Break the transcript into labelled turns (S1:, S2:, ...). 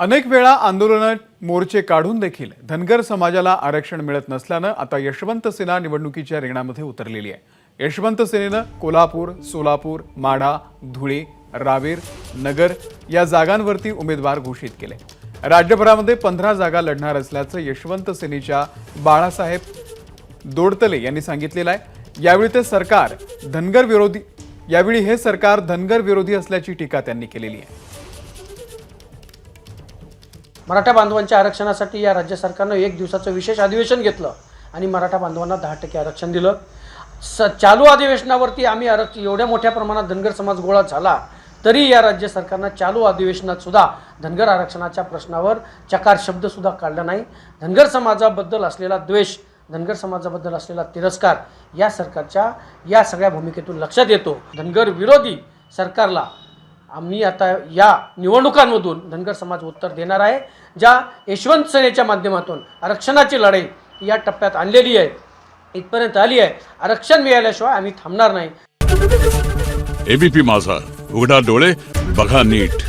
S1: अनेक वेळा आंदोलनं मोर्चे काढून देखील धनगर समाजाला आरक्षण मिळत नसल्यानं आता यशवंत सेना निवडणुकीच्या रिंगणामध्ये उतरलेली आहे. यशवंत सेनेनं कोल्हापूर सोलापूर माढा धुळे रावेर नगर या जागांवरती उमेदवार घोषित केले. राज्यभरामध्ये पंधरा जागा लढणार असल्याचं यशवंत सेनेच्या बाळासाहेब दोडतले यांनी सांगितलेलं आहे. यावेळी ते सरकार धनगर विरोधी यावेळी हे सरकार धनगर विरोधी असल्याची टीका त्यांनी केलेली आहे.
S2: मराठा बांधवांच्या आरक्षणासाठी या राज्य सरकारनं एक दिवसाचं विशेष अधिवेशन घेतलं आणि मराठा बांधवांना दहा टक्के आरक्षण दिलं. स चालू अधिवेशनावरती आम्ही आरक्ष एवढ्या मोठ्या प्रमाणात धनगर समाज गोळा झाला तरी या राज्य सरकारनं चालू अधिवेशनात सुद्धा धनगर आरक्षणाच्या प्रश्नावर चकार शब्दसुद्धा काढला नाही. धनगर समाजाबद्दल असलेला द्वेष धनगर समाजाबद्दल असलेला तिरस्कार या सरकारच्या या सगळ्या भूमिकेतून लक्षात येतो. धनगर विरोधी सरकारला आम्ही आता या निवडणुकांमधून धनगर समाज उत्तर देणार आहे ज्या यशवंत सेनेच्या माध्यमातून आरक्षणाची लढाई या टप्प्यात आणलेली आहे इथपर्यंत आली आहे. आरक्षण मिळाल्याशिवाय आम्ही थांबणार नाही.
S3: एबीपी माझा उघडा डोळे बघा नीट.